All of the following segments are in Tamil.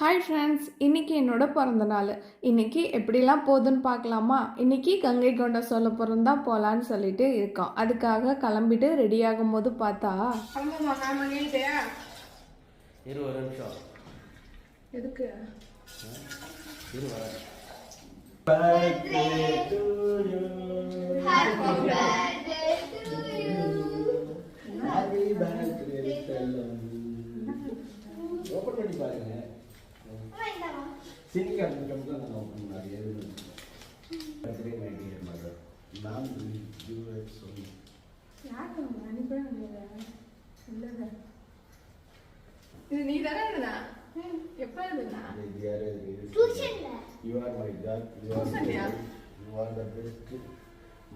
ஹாய் ஃப்ரெண்ட்ஸ் இன்னைக்கு என்னோட பிறந்த நாள். இன்னைக்கு எப்படிலாம் போகுதுன்னு பார்க்கலாமா? இன்னைக்கு கங்கை கொண்ட சொல்ல பிறந்தா போகலான்னு சொல்லிட்டு இருக்கோம். அதுக்காக கிளம்பிட்டு ரெடி ஆகும்போது பார்த்தா இரு ஒரு நிமிஷம். எதுக்கு? ஓப்பன் பண்ணி பாருங்க. சினிக்கு அந்த கம்பெனி நான் ஓப்பன் பண்ணாரு எது பர்த்டே மை டியர் மதர் நான் யூ முடியாது இல்லைங்க இது நீ தானே எழுதுனா எப்போ You are my God. You are Tuition yeah? the best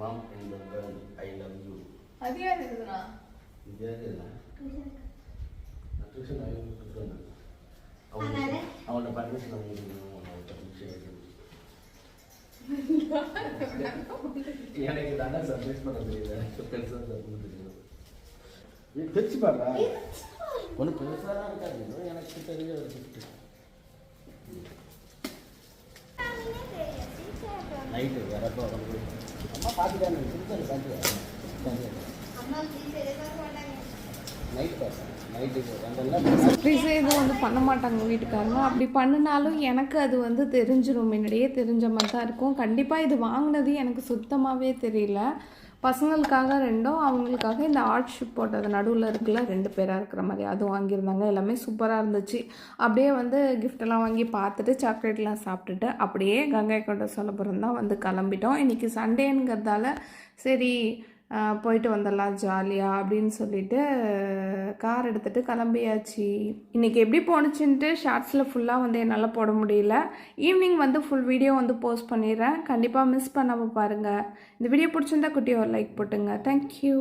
mom in the world. I love you. அது யார் இது யாரு இல்ல? நான் tuition வாங்கி கொடுத்துருவேன். அதனால? அவன் அவனோட permission வாங்கிக்கணும், எனக்கு தானே சர்ப்ரைஸ் பண்ண தெரியல பெருசாக சர்ப்ரைஸ் தெரியும் இது பிரிச்சு பாருடா ஒன்றும் பெருசாக தான் இருக்காது எனக்கு தெரிய ஒரு கிஃப்ட் நைட்டு வரப்போ அம்மா பார்த்துட்டாங்க கொடுத்தாரு பார்த்து நைட்டு பார்த்தேன் நைட்டுக்கு வந்தெல்லாம் சர்ப்ரைஸே எதுவும் வந்து பண்ண மாட்டாங்க வீட்டுக்காரங்க. அப்படி பண்ணினாலும் எனக்கு அது வந்து தெரிஞ்சிடும் முன்னாடியே தெரிஞ்ச மாதிரி தான் இருக்கும். கண்டிப்பாக இது வாங்கினது எனக்கு சுத்தமாகவே தெரியல. பசங்களுக்காக ரெண்டும் அவங்களுக்காக இந்த ஆர்ட் ஷிப் போட்டது நடுவில் இருக்குல்ல ரெண்டு பேராக இருக்கிற மாதிரி. அதுவும் வாங்கியிருந்தாங்க. எல்லாமே சூப்பராக இருந்துச்சு. அப்படியே வந்து கிஃப்டெல்லாம் வாங்கி பார்த்துட்டு சாக்லேட்லாம் சாப்பிட்டுட்டு அப்படியே கங்கை கொண்ட சோழபுரம் தான் வந்து கிளம்பிட்டோம். இன்றைக்கி சண்டேங்கிறதால சரி போயிட்டு வந்துடலாம் ஜாலியாக அப்படின்னு சொல்லிட்டு கார் எடுத்துகிட்டு கிளம்பியாச்சு. இன்றைக்கி எப்படி போணுச்சுன்ட்டு ஷார்ட்ஸில் ஃபுல்லாக வந்து என்னால் போட முடியல. ஈவினிங் வந்து ஃபுல் வீடியோ வந்து போஸ்ட் பண்ணிடுறேன். கண்டிப்பாக மிஸ் பண்ணாமல் பாருங்கள் இந்த வீடியோ பிடிச்சிருந்தா குட்டி ஒரு லைக் போட்டுங்க. தேங்க்யூ